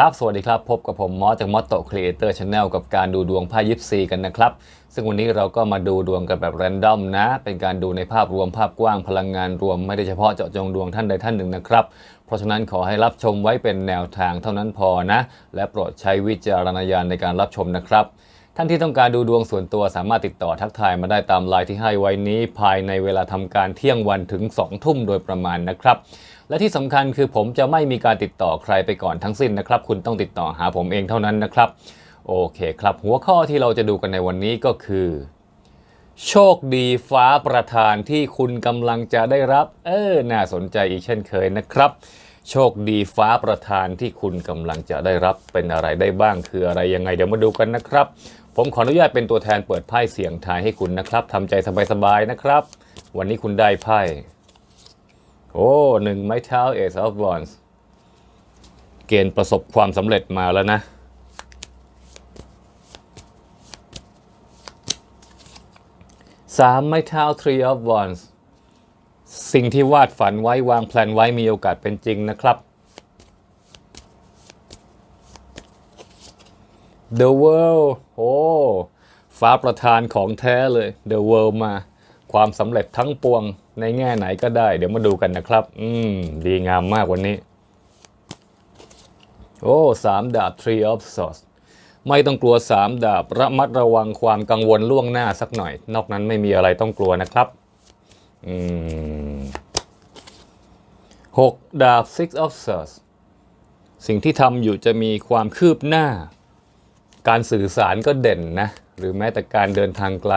ครับ สวัสดีครับ พบกับผมมอสจากมอสโตครีเอเตอร์ชาแนลกับการดูดวงไพ่ยิปซีกันนะครับ ซึ่งวันนี้เราก็มาดูดวงกันแบบแรนดอมนะ เป็นการดูในภาพรวมภาพกว้างพลังงานรวม ไม่ได้เฉพาะเจาะจงดวงท่านใดท่านหนึ่งนะครับ เพราะฉะนั้นขอให้รับชมไว้เป็นแนวทางเท่านั้นพอนะ และโปรดใช้วิจารณญาณในการรับชมนะครับท่านที่ต้องการดูดวงส่วนตัวสามารถติดต่อทักทายมาได้ตามไลน์ที่ให้ไว้นี้ ภายในเวลาทำการเที่ยงวันถึง 2 ทุ่มโดยประมาณนะครับ และที่สำคัญคือผมจะไม่มีการติดต่อใครไปก่อนทั้งสิ้นนะครับ คุณต้องติดต่อหาผมเองเท่านั้นนะครับ โอเคครับ หัวข้อที่เราจะดูกันในวันนี้ก็คือ โชคดีฟ้าประทานที่คุณกำลังจะได้รับ เออ น่าสนใจอีกเช่นเคยนะครับ โชคดีฟ้าประทานที่คุณกำลังจะได้รับเป็นอะไรได้บ้างคืออะไรยังไงเดี๋ยวมาดูกันนะครับ ผมขออนุญาตเป็นตัวแทนเปิดไพ่เสียงทายให้คุณนะครับทำใจสบายๆนะครับ วันนี้คุณได้ไพ่ โอ้หนึ่งไม้เท้า Ace of Wands เกณฑ์ประสบความสำเร็จมาแล้วนะสามไม้เท้า Three of Wands สิ่งที่วาดฝันไว้วางแผนไว้มีโอกาสเป็นจริงนะครับ The World โอ้ ฟ้าประธานของแท้เลย The World มา ความสำเร็จทั้งปวงในแง่ไหนก็ได้ เดี๋ยวมาดูกันนะครับ อืม ดีงามมากวันนี้ โอ้สามดาบ Three of Swords ไม่ต้องกลัวสามดาบระมัดระวังความกังวลล่วงหน้าสักหน่อย นอกนั้นไม่มีอะไรต้องกลัวนะครับอืมหกดาบ Six of Swords สิ่งที่ทำอยู่จะมีความคืบหน้า การสื่อสารก็เด่นนะ หรือแม้แต่การเดินทางไกล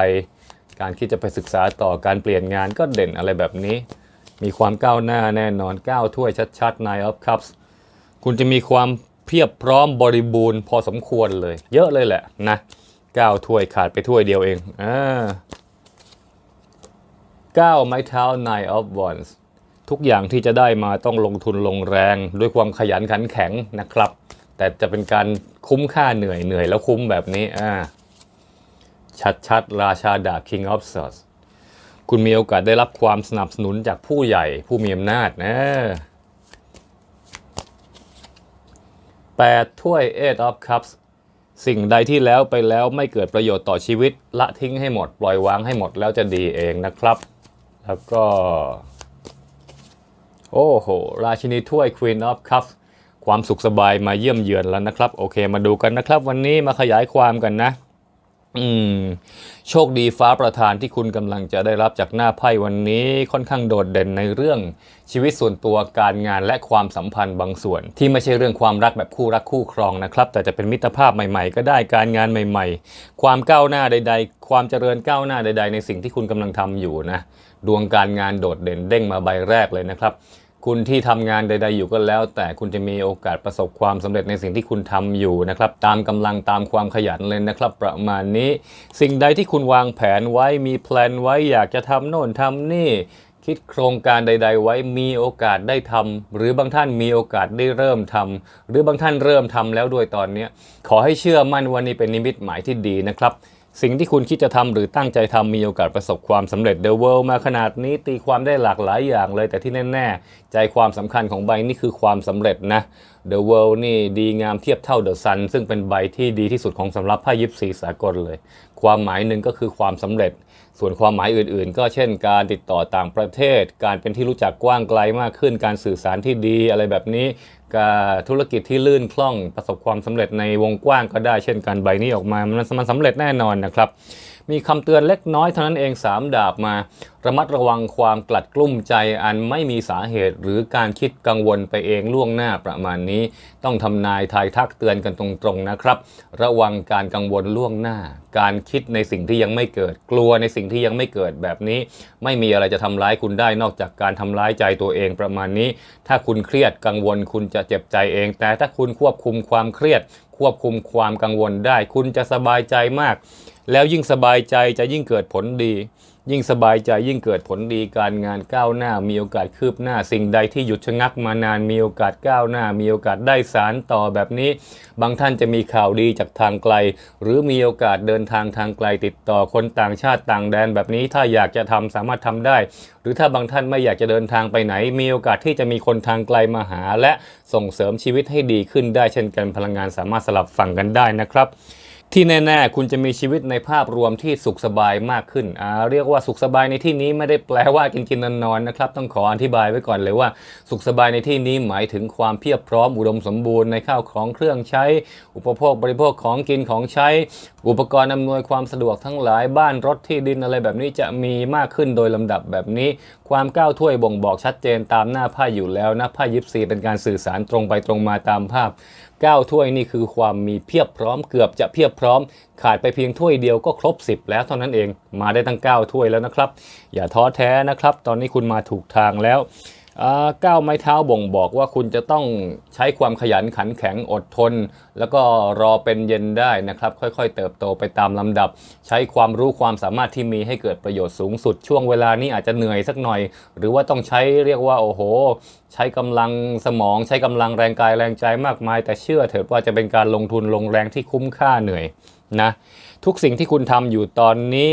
การที่จะไปศึกษาต่อการเปลี่ยนงานก็เด่นอะไรแบบนี้ มีความก้าวหน้าแน่นอนก้าวถ้วยชัดๆ Nine of Cups คุณจะมีความเพียบพร้อมบริบูรณ์พอสมควรเลย เยอะเลยแหละนะก้าวถ้วยขาดไปถ้วยเดียวเองอ่าก้าวไม้เท้า Nine of Wands ทุกอย่างที่จะได้มาต้องลงทุนลงแรงด้วยความขยันขันแข็งนะครับ แต่จะเป็นการคุ้มค่าเหนื่อยเหนื่อยแล้วคุ้มแบบนี้อ่า ชัดๆ ราชาดาบ King of Swords คุณมีโอกาสได้รับความสนับสนุนจากผู้ใหญ่ผู้มีอำนาจนะแปดถ้วย Eight of Cups สิ่งใดที่แล้วไปแล้วไม่เกิดประโยชน์ต่อชีวิต ละทิ้งให้หมด ปล่อยวางให้หมดแล้วจะดีเองนะครับ แล้วก็ โอ้โห ราชินีถ้วย Queen of Cups ความสุขสบายมาเยี่ยมเยือนแล้วนะครับ โอเค มาดูกันนะครับ วันนี้มาขยายความกันนะ อืมโชคดีฟ้าประทานที่คุณกำลังจะได้รับจากหน้าไพ่วันนี้ค่อนข้างโดดเด่นในเรื่องชีวิตส่วนตัวการงานและความสัมพันธ์บางส่วน ที่ไม่ใช่เรื่องความรักแบบคู่รักคู่ครองนะครับ แต่จะเป็นมิตรภาพใหม่ๆ ก็ได้การงานใหม่ ๆ ความก้าวหน้าใด ๆ ความเจริญก้าวหน้าใด ๆ ในสิ่งที่คุณกำลังทำอยู่นะดวงการงานโดดเด่นเด้งมาใบแรกเลยนะครับ คุณที่ทำงานใด ๆ อยู่ก็แล้ว แต่คุณจะมีโอกาสประสบความสำเร็จในสิ่งที่คุณทำอยู่นะครับ ตามกำลังตามความขยันเลยนะครับ ประมาณนี้ สิ่งใดที่คุณวางแผนไว้มีแพลนไว้อยากจะทำโน่นทำนี่ คิดโครงการใด ๆ ไว้มีโอกาสได้ทำหรือบางท่านมีโอกาสได้เริ่มทำหรือบางท่านเริ่มทำแล้วด้วยตอนนี้ขอให้เชื่อมั่นว่านี่เป็นนิมิตหมายที่ดีนะครับ สิ่งที่คุณคิดจะทำหรือตั้งใจทำมีโอกาสประสบความสำเร็จ The World มาขนาดนี้ตีความได้หลากหลายอย่างเลย แต่ที่แน่ ๆ ใจความสำคัญของใบนี่คือความสำเร็จนะ The World นี่ดีงามเทียบเท่า The Sun ซึ่งเป็นใบที่ดีที่สุดของสำหรับไพ่ยิปซีสากลเลย ความหมายหนึ่งก็คือความสำเร็จ ส่วนความหมายอื่นๆ ก็เช่น การติดต่อต่างประเทศ การเป็นที่รู้จักกว้างไกลมากขึ้น การสื่อสารที่ดีอะไรแบบนี้ การธุรกิจที่ลื่นคล่องประสบความสำเร็จในวงกว้างก็ได้เช่นการใบนี้ออกมามันมันสำเร็จแน่นอนนะครับ มีคำเตือนเล็กน้อยเท่านั้นเอง 3 ดาบมาระมัดระวังความกลัดกลุ้มใจอันไม่มีสาเหตุ หรือการคิดกังวลไปเองล่วงหน้าประมาณนี้ ต้องทำนายทายทักเตือนกันตรงๆนะครับ ระวังการกังวลล่วงหน้า การคิดในสิ่งที่ยังไม่เกิด กลัวในสิ่งที่ยังไม่เกิดแบบนี้ ไม่มีอะไรจะทำร้ายคุณได้นอกจากการทำร้ายใจตัวเองประมาณนี้ ถ้าคุณเครียดกังวลคุณจะเจ็บใจเอง แต่ถ้าคุณควบคุมความเครียด ควบคุมความกังวลได้ คุณจะสบายใจมาก แล้วยิ่งสบายใจจะยิ่งเกิดผลดี ยิ่งสบายใจยิ่งเกิดผลดีการงานก้าวหน้า มีโอกาสคืบหน้า สิ่งใดที่หยุดชะงักมานานมีโอกาสก้าวหน้า มีโอกาสได้สารต่อแบบนี้ บางท่านจะมีข่าวดีจากทางไกล หรือมีโอกาสเดินทางทางไกลติดต่อคนต่างชาติต่างแดนแบบนี้ถ้าอยากจะทำสามารถทำได้ หรือถ้าบางท่านไม่อยากจะเดินทางไปไหน มีโอกาสที่จะมีคนทางไกลมาหา และส่งเสริมชีวิตให้ดีขึ้นได้เช่นกันพลังงานสามารถสลับฝั่งกันได้นะครับ ที่แน่ๆ คุณจะมีชีวิตในภาพรวมที่สุขสบายมากขึ้น เรียกว่าสุขสบายในที่นี้ไม่ได้แปลว่ากินกินนอนนอนนะครับ ต้องขออธิบายไว้ก่อนเลยว่า สุขสบายในที่นี้หมายถึงความเพียบพร้อมอุดมสมบูรณ์ในข้าวของเครื่องใช้ อุปโภคบริโภคของกินของใช้ อุปกรณ์อำนวยความสะดวกทั้งหลายบ้านรถที่ดินอะไรแบบนี้จะมีมากขึ้นโดยลำดับแบบนี้ ความก้าวถ้วยบ่งบอกชัดเจนตามหน้าไพ่อยู่แล้วนะไพ่ยิปซีเป็นการสื่อสารตรงไปตรงมาตามภาพ ก้าถ้วยนี่คือความมีเพียบพร้อมเกือบจะเพียบพร้อม ขาดไปเพียงถ้วยเดียวก็ครบ 10 แล้วเท่านั้นเองมาได้ตั้ง 9 ถ้วยแล้วนะครับ อย่าท้อแท้นะครับ ตอนนี้คุณมาถูกทางแล้ว ก้าวไม้เท้าบ่งบอกว่าคุณจะต้องใช้ความขยันขันแข็งอดทน แล้วก็รอเป็นเย็นได้นะครับ ค่อยๆ เติบโตไปตามลำดับ ใช้ความรู้ความสามารถที่มีให้เกิดประโยชน์สูงสุด ช่วงเวลานี้อาจจะเหนื่อยสักหน่อย หรือว่าต้องใช้เรียกว่าโอ้โห ใช้กำลังสมอง ใช้กำลังแรงกายแรงใจมากมาย แต่เชื่อเถิดว่าจะเป็นการลงทุนลงแรงที่คุ้มค่าเหนื่อยนะทุกสิ่งที่คุณทำอยู่ตอนนี้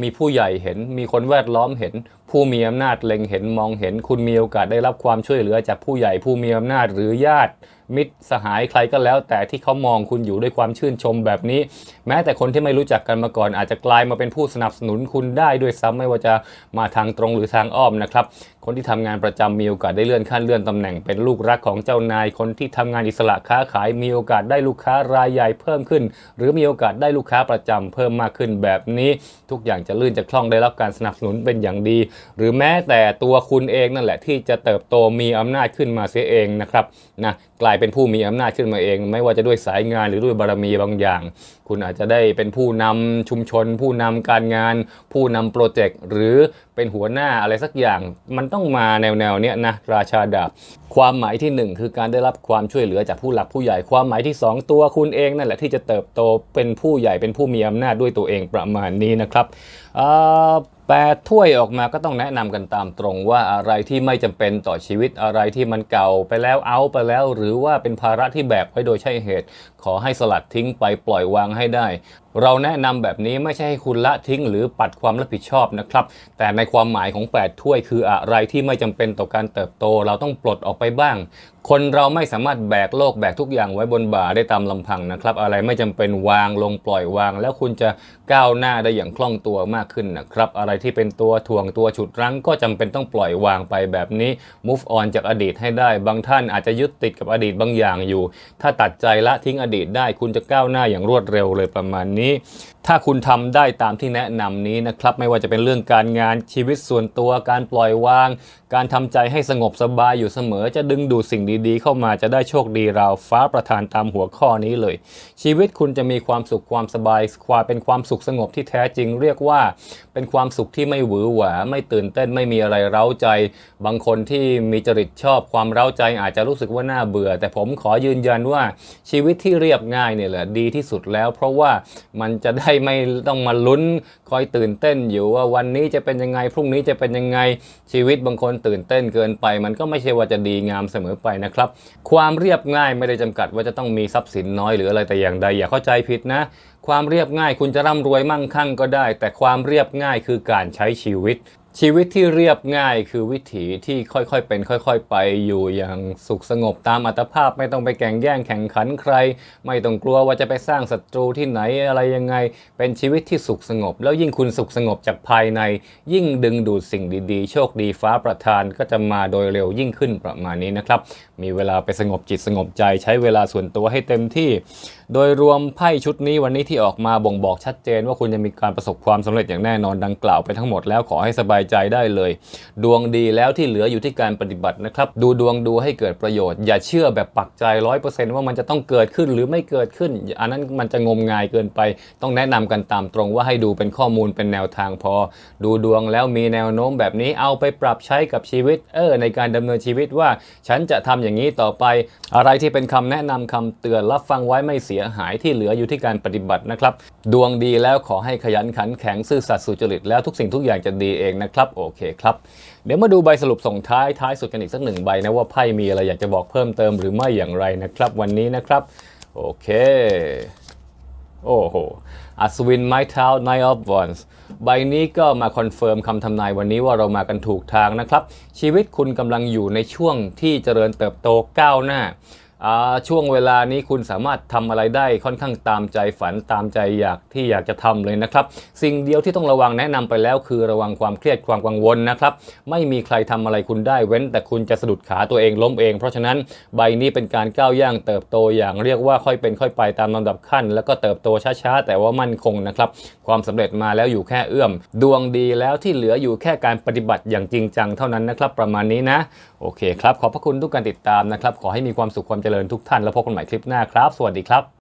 มีผู้ใหญ่เห็น มีคนแวดล้อมเห็น ผู้มีอำนาจเล็งเห็นมองเห็น คุณมีโอกาสได้รับความช่วยเหลือจากผู้ใหญ่ผู้มีอำนาจหรือญาติ มิตรสหายใครก็แล้ว แต่ที่เขามองคุณอยู่ด้วยความชื่นชมแบบนี้ แม้แต่คนที่ไม่รู้จักกันมาก่อน อาจจะกลายมาเป็นผู้สนับสนุนคุณได้ด้วยซ้ำไม่ว่าจะมาทางตรงหรือทางอ้อมนะครับคนที่ทำงานประจำมีโอกาสได้เลื่อนขั้นเลื่อนตำแหน่งเป็นลูกรักของเจ้านาย คนที่ทำงานอิสระค้าขาย มีโอกาสได้ลูกค้ารายใหญ่เพิ่มขึ้น หรือมีโอกาสได้ลูกค้าประจำเพิ่มมากขึ้นแบบนี้ทุกอย่างจะลื่นจะคล่องได้รับการสนับสนุนเป็นอย่างดี หรือแม้แต่ตัวคุณเองนั่นแหละที่จะเติบโตมีอำนาจขึ้นมาเสียเองนะครับนะกลายเป็นผู้มีอำนาจขึ้นมาเอง ไม่ว่าจะด้วยสายงานหรือด้วยบารมีบางอย่าง คุณอาจจะได้เป็นผู้นำชุมชน ผู้นำการงาน ผู้นำโปรเจกต์หรือเป็นหัวหน้าอะไรสักอย่าง มันต้องมาแนวแนวๆเนี้ยนะราชาดาบความหมายที่หนึ่งคือการได้รับความช่วยเหลือจากผู้หลักผู้ใหญ่ความหมายที่สองตัวคุณเองนั่นแหละที่จะเติบโตเป็นผู้ใหญ่เป็นผู้มีอำนาจด้วยตัวเองประมาณนี้นะครับอ่อ แปดถ้วยออกมาก็ต้องแนะนำกันตามตรงว่าอะไรที่ไม่จำเป็นต่อชีวิตอะไรที่มันเก่าไปแล้วเอาไปแล้ว หรือว่าเป็นภาระที่แบกไว้โดยใช่เหตุขอให้สลัดทิ้งไปปล่อยวางให้ได้ เราแนะนำแบบนี้ไม่ใช่ให้คุณละทิ้งหรือปัดความรับผิดชอบนะครับ แต่ในความหมายของ 8 ถ้วยคืออะไรที่ไม่จำเป็นต่อการเติบโต เราต้องปลดออกไปบ้าง คนเราไม่สามารถแบกโลกแบกทุกอย่างไว้บนบ่าได้ตามลำพังนะครับ อะไรไม่จำเป็นวางลงปล่อยวาง แล้วคุณจะก้าวหน้าได้อย่างคล่องตัวมากขึ้นนะครับ อะไรที่เป็นตัวถ่วงตัวฉุดรั้ง ก็จำเป็นต้องปล่อยวางไปแบบนี้ move on จากอดีตให้ได้ บางท่านอาจจะยึดติดกับอดีตบางอย่างอยู่ ถ้าตัดใจละทิ้งอดีตได้ คุณจะก้าวหน้าอย่างรวดเร็วเลยประมาณนี้ถ้าคุณทำได้ตามที่แนะนำนี้นะครับ ไม่ว่าจะเป็นเรื่องการงานชีวิตส่วนตัวการปล่อยวาง การทำใจให้สงบสบายอยู่เสมอ จะดึงดูดสิ่งดีๆ เข้ามาจะได้โชคดีราวฟ้าประทานตามหัวข้อนี้เลย ชีวิตคุณจะมีความสุขความสบายความเป็นความสุขสงบที่แท้จริง เรียกว่า เป็นความสุขที่ไม่หวือหวาไม่ตื่นเต้นไม่มีอะไรเร้าใจ บางคนที่มีจริตชอบความเร้าใจอาจจะรู้สึกว่าน่าเบื่อ แต่ผมขอยืนยันว่าชีวิตที่เรียบง่ายเนี่ยแหละดีที่สุดแล้ว เพราะว่ามันจะได้ไม่ต้องมาลุ้นคอยตื่นเต้นอยู่ว่าวันนี้จะเป็นยังไงพรุ่งนี้จะเป็นยังไงชีวิตบางคนตื่นเต้นเกินไป มันก็ไม่ใช่ว่าจะดีงามเสมอไปนะครับ ความเรียบง่ายไม่ได้จำกัดว่าจะต้องมีทรัพย์สินน้อยหรืออะไรแต่อย่างใดอย่าเข้าใจผิดนะ ความเรียบง่ายคุณจะร่ำรวยมั่งคั่งก็ได้ แต่ความเรียบง่ายคือการใช้ชีวิต ชีวิตที่เรียบง่ายคือวิถีที่ค่อยๆเป็น ค่อย ๆ ไปอยู่อย่างสุขสงบตามอัตภาพไม่ต้องไปแข่งแย่งแข่งขันใคร ไม่ต้องกลัวว่าจะไปสร้างศัตรูที่ไหนอะไรยังไง เป็นชีวิตที่สุขสงบ แล้วยิ่งคุณสุขสงบจากภายใน ยิ่งดึงดูดสิ่งดีๆ โชคดีฟ้าประทานก็จะมาโดยเร็วยิ่งขึ้นประมาณนี้นะครับ มีเวลาไปสงบจิตสงบใจใช้เวลาส่วนตัวให้เต็มที่ โดยรวมไพ่ชุดนี้วันนี้ที่ออกมาบ่งบอกชัดเจน ว่าคุณจะมีการประสบความสำเร็จอย่างแน่นอนดังกล่าวไปทั้งหมดแล้วขอให้สบายายใจได้เลย ดวงดีแล้วที่เหลืออยู่ที่การปฏิบัตินะครับ ดูดวงดูให้เกิดประโยชน์ อย่าเชื่อแบบปักใจร้อยเปอร์เซนต์ว่ามันจะต้องเกิดขึ้นหรือไม่เกิดขึ้น อันนั้นมันจะงมงายเกินไป ต้องแนะนำกันตามตรงว่าให้ดูเป็นข้อมูลเป็นแนวทางพอ ดูดวงแล้วมีแนวโน้มแบบนี้เอาไปปรับใช้กับชีวิต เออ ในการดำเนินชีวิตว่า ฉันจะทำอย่างนี้ต่อไป อะไรที่เป็นคำแนะนำคำเตือนรับฟังไว้ไม่เสียหายที่เหลืออยู่ที่การปฏิบัตินะครับ ดวงดีแล้วขอให้ขยันขันแข็งซื่อสัตย์สุจริตแล้วทุกสิ่งทุกอย่างจะดีเองนะครับครับโอเคครับ เดี๋ยวมาดูใบสรุปส่งท้ายท้ายสุดกันอีกสักหนึ่งใบนะว่าไพ่มีอะไรอยากจะบอกเพิ่มเติมหรือไม่อย่างไรนะครับ วันนี้นะครับโอเคโอ้โห อัศวินไม้เท้า Knight of Wands ใบนี้ก็มาคอนเฟิร์มคำทำนายวันนี้ว่าเรามากันถูกทางนะครับ ชีวิตคุณกำลังอยู่ในช่วงที่เจริญเติบโตก้าวหน้า ช่วงเวลานี้คุณสามารถทำอะไรได้ค่อนข้างตามใจฝันตามใจอยากที่อยากจะทำเลยนะครับ สิ่งเดียวที่ต้องระวังแนะนำไปแล้ว คือระวังความเครียดความกังวลนะครับ ไม่มีใครทำอะไรคุณได้เว้น แต่คุณจะสะดุดขาตัวเองล้มเอง เพราะฉะนั้นใบนี้เป็นการก้าวย่างเติบโตอย่างเรียกว่าค่อยเป็นค่อยไปตามลำดับขั้น แล้วก็เติบโตช้าๆแต่ว่ามั่นคงนะครับความสำเร็จมาแล้วอยู่แค่เอื้อม ดวงดีแล้วที่เหลืออยู่แค่การปฏิบัติอย่างจริงจังเท่านั้นนะครับประมาณนี้นะโอเคครับขอบพระคุณทุกการติดตามนะครับขอให้มีความสุขความเจริญทุกท่าน แล้วพบกันใหม่คลิปหน้าครับ สวัสดีครับ